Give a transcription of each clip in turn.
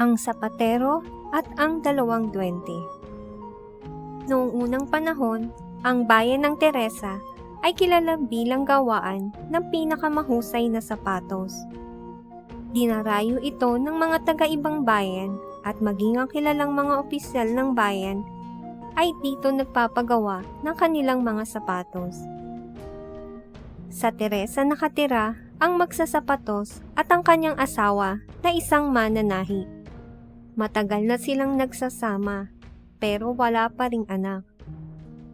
ang sapatero at ang dalawang duwende. Noong unang panahon, ang bayan ng Teresa ay kilala bilang gawaan ng pinakamahusay na sapatos. Dinarayo ito ng mga taga-ibang bayan at maging ang kilalang mga opisyal ng bayan ay dito nagpapagawa ng kanilang mga sapatos. Sa Teresa nakatira ang magsasapatos at ang kanyang asawa na isang mananahi. Matagal na silang nagsasama pero wala pa ring anak.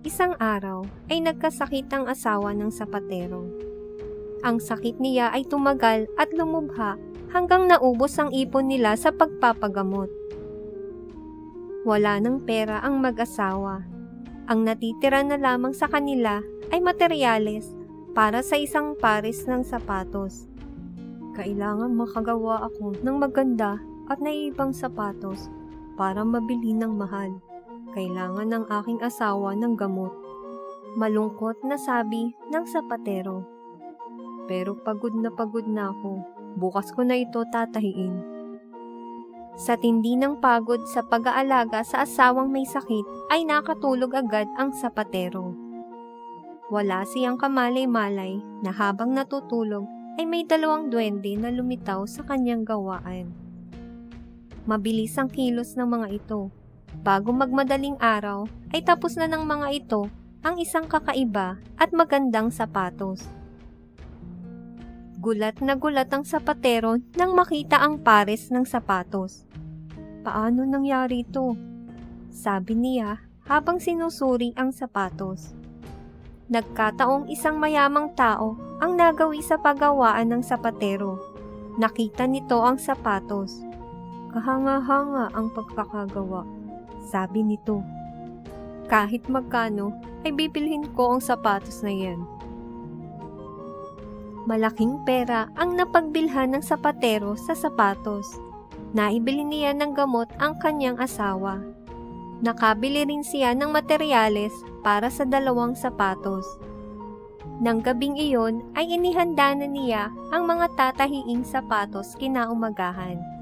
Isang araw ay nagkasakit ang asawa ng sapatero. Ang sakit niya ay tumagal at lumubha hanggang naubos ang ipon nila sa pagpapagamot. Wala ng pera ang mag-asawa. Ang natitira na lamang sa kanila ay materyales para sa isang pares ng sapatos. Kailangan makagawa ako ng maganda at naiibang sapatos para mabili ng mahal. Kailangan ng aking asawa ng gamot. Malungkot na sabi ng sapatero. Pero pagod na pagod na ako. Bukas ko na ito tatahiin. Sa tindi ng pagod sa pag-aalaga sa asawang may sakit ay nakatulog agad ang sapatero. Wala siyang kamalay-malay na habang natutulog ay may dalawang duwende na lumitaw sa kanyang gawaan. Mabilis ang kilos ng mga ito. Bago magmadaling araw ay tapos na ng mga ito ang isang kakaiba at magandang sapatos. Gulat na gulat ang sapatero nang makita ang pares ng sapatos. Paano nangyari ito? Sabi niya habang sinusuri ang sapatos. Nagkataong isang mayamang tao ang nagawi sa paggawaan ng sapatero. Nakita nito ang sapatos. Kahanga-hanga ang pagkakagawa, sabi nito. Kahit magkano, ay bibilhin ko ang sapatos na yan. Malaking pera ang napagbilhan ng sapatero sa sapatos. Naibili niya ng gamot ang kanyang asawa. Nakabili rin siya ng materyales para sa dalawang sapatos. Nang gabing iyon ay inihanda na niya ang mga tatahiing sapatos kinaumagahan.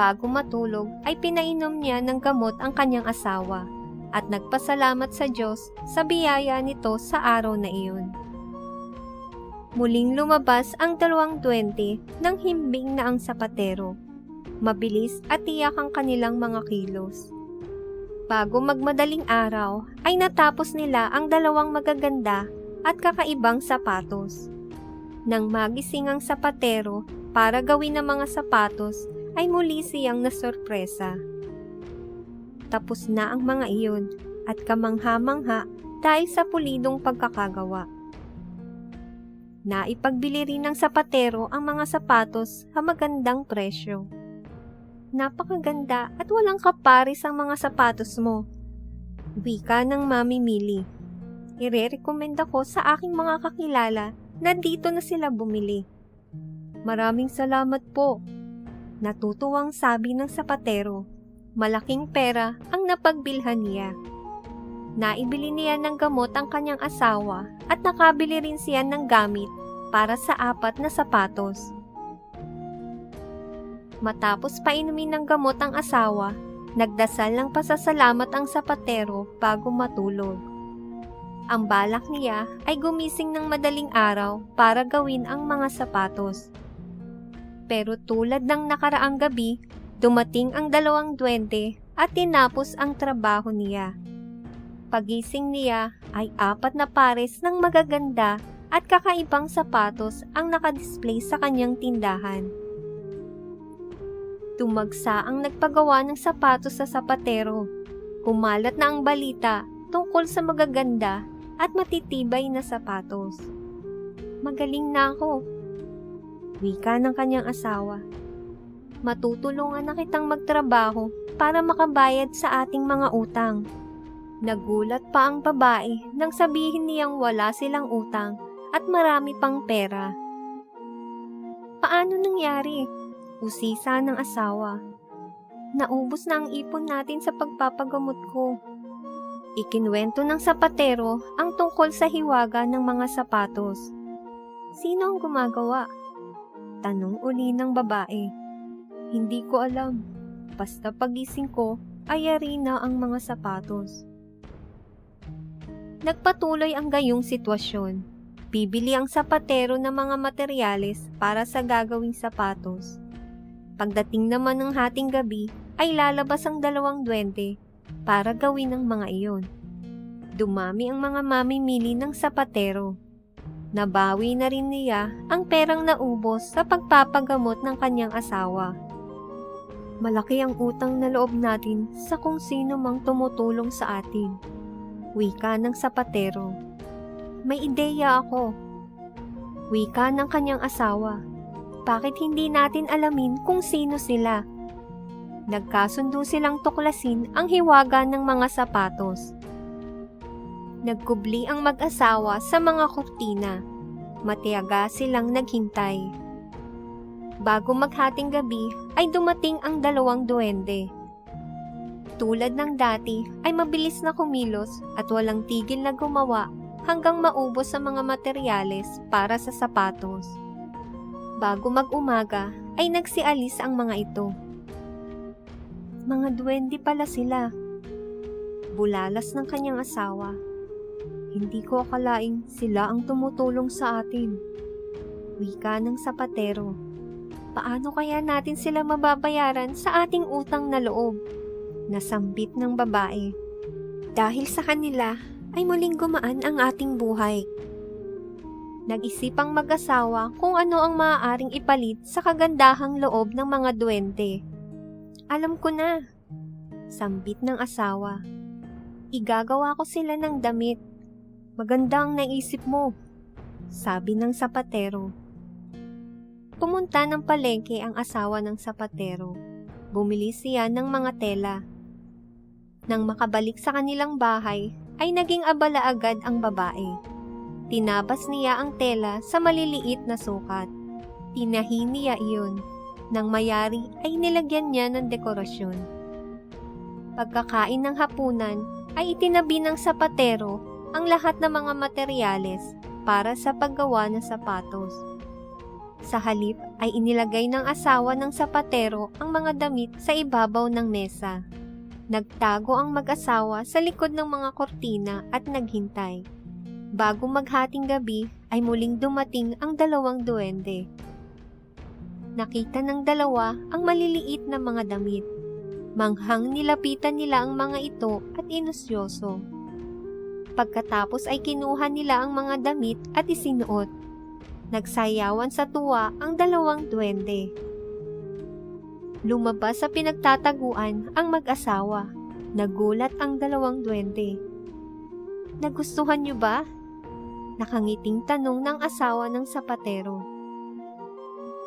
Bago matulog ay pinainom niya ng gamot ang kanyang asawa at nagpasalamat sa Diyos sa biyaya nito sa araw na iyon. Muling lumabas ang dalawang duwende ng himbing na ang sapatero. Mabilis at tiyak ang kanilang mga kilos. Bago magmadaling araw, ay natapos nila ang dalawang magaganda at kakaibang sapatos. Nang magising ang sapatero para gawin ang mga sapatos, ay muli siyang nasorpresa. Tapos na ang mga iyon at kamangha-mangha dahil sa pulidong pagkakagawa. Naipagbili rin ng sapatero ang mga sapatos sa magandang presyo. Napakaganda at walang kaparis ang mga sapatos mo. Wika ng Mami Mili. Ire-recommend ako sa aking mga kakilala na dito na sila bumili. Maraming salamat po. Natutuwang sabi ng sapatero. Malaking pera ang napagbilhan niya. Naibili niya ng gamot ang kanyang asawa at nakabili rin siya ng gamit para sa apat na sapatos. Matapos painumin ng gamot ang asawa, nagdasal ng pasasalamat ang sapatero bago matulog. Ang balak niya ay gumising ng madaling araw para gawin ang mga sapatos. Pero tulad ng nakaraang gabi, dumating ang dalawang duwende at tinapos ang trabaho niya. Pagising niya ay apat na pares ng magaganda at kakaibang sapatos ang nakadisplay sa kanyang tindahan. Tumagsa ang nagpagawa ng sapatos sa sapatero. Kumalat na ang balita tungkol sa magaganda at matitibay na sapatos. Magaling na ako. Wika ng kanyang asawa. Matutulungan na kitang magtrabaho para makabayad sa ating mga utang. Nagulat pa ang babae nang sabihin niyang wala silang utang at marami pang pera. Paano nangyari? Usisa ng asawa. Naubos na ang ipon natin sa pagpapagamot ko. Ikinwento ng sapatero ang tungkol sa hiwaga ng mga sapatos. Sino ang gumagawa? Tanong uli ng babae. Hindi ko alam. Basta pagising ko, ay yari na ang mga sapatos. Nagpatuloy ang gayong sitwasyon. Bibili ang sapatero ng mga materyales para sa gagawing sapatos. Pagdating naman ng hating gabi, ay lalabas ang dalawang duwende para gawin ang mga iyon. Dumami ang mga mamimili ng sapatero. Nabawi na rin niya ang perang naubos sa pagpapagamot ng kanyang asawa. Malaki ang utang na loob natin sa kung sino mang tumutulong sa atin. Wika ng sapatero. May ideya ako. Wika ng kanyang asawa. Bakit hindi natin alamin kung sino sila? Nagkasundo silang tuklasin ang hiwaga ng mga sapatos. Nagkubli ang mag-asawa sa mga kurtina. Matiyaga silang naghintay. Bago maghating gabi ay dumating ang dalawang duwende. Tulad ng dati ay mabilis na kumilos at walang tigil na gumawa hanggang maubos ang mga materyales para sa sapatos. Bago mag-umaga ay nagsialis ang mga ito. Mga duwende pala sila. Bulalas ng kanyang asawa. Hindi ko akalaing sila ang tumutulong sa atin. Wika ng sapatero. Paano kaya natin sila mababayaran sa ating utang na loob? Nasambit ng babae. Dahil sa kanila ay muling gumaan ang ating buhay. Nag-isipang mag-asawa kung ano ang maaaring ipalit sa kagandahang loob ng mga duwende. Alam ko na. Sambit ng asawa. Igagawa ko sila ng damit. Maganda ang naisip mo. Sabi ng sapatero. Pumunta ng palengke ang asawa ng sapatero. Bumili siya ng mga tela. Nang makabalik sa kanilang bahay, ay naging abala agad ang babae. Tinabas niya ang tela sa maliliit na sukat. Tinahi niya iyon. Nang mayari ay nilagyan niya ng dekorasyon. Pagkakain ng hapunan ay itinabi ng sapatero ang lahat ng mga materyales para sa paggawa ng sapatos. Sa halip ay inilagay ng asawa ng sapatero ang mga damit sa ibabaw ng mesa. Nagtago ang mag-asawa sa likod ng mga kortina at naghintay. Bago maghating gabi ay muling dumating ang dalawang duwende. Nakita ng dalawa ang maliliit na mga damit. Manghang nilapitan nila ang mga ito at inusyoso. Pagkatapos ay kinuha nila ang mga damit at isinuot. Nagsayawan sa tuwa ang dalawang duwende. Lumabas sa pinagtataguan ang mag-asawa. Nagulat ang dalawang duwende. Nagustuhan niyo ba? Nakangiting tanong ng asawa ng sapatero.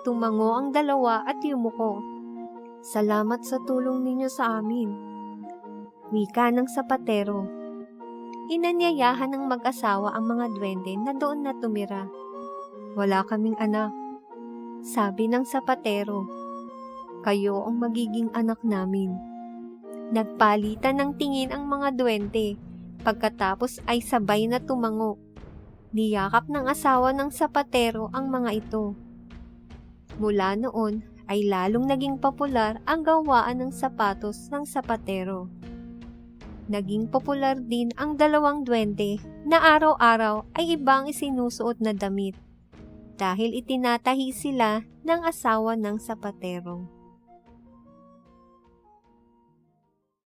Tumango ang dalawa at yumuko. Salamat sa tulong ninyo sa amin. Wika ng sapatero. Inanyayahan ng mag-asawa ang mga duwende na doon na tumira. Wala kaming anak. Sabi ng sapatero. Kayo ang magiging anak namin. Nagpalitan ng tingin ang mga duwende. Pagkatapos ay sabay na tumango. Niyakap ng asawa ng sapatero ang mga ito. Mula noon ay lalong naging popular ang gawaan ng sapatos ng sapatero. Naging popular din ang dalawang duwende na araw-araw ay ibang isinusuot na damit dahil itinatahi sila ng asawa ng sapatero.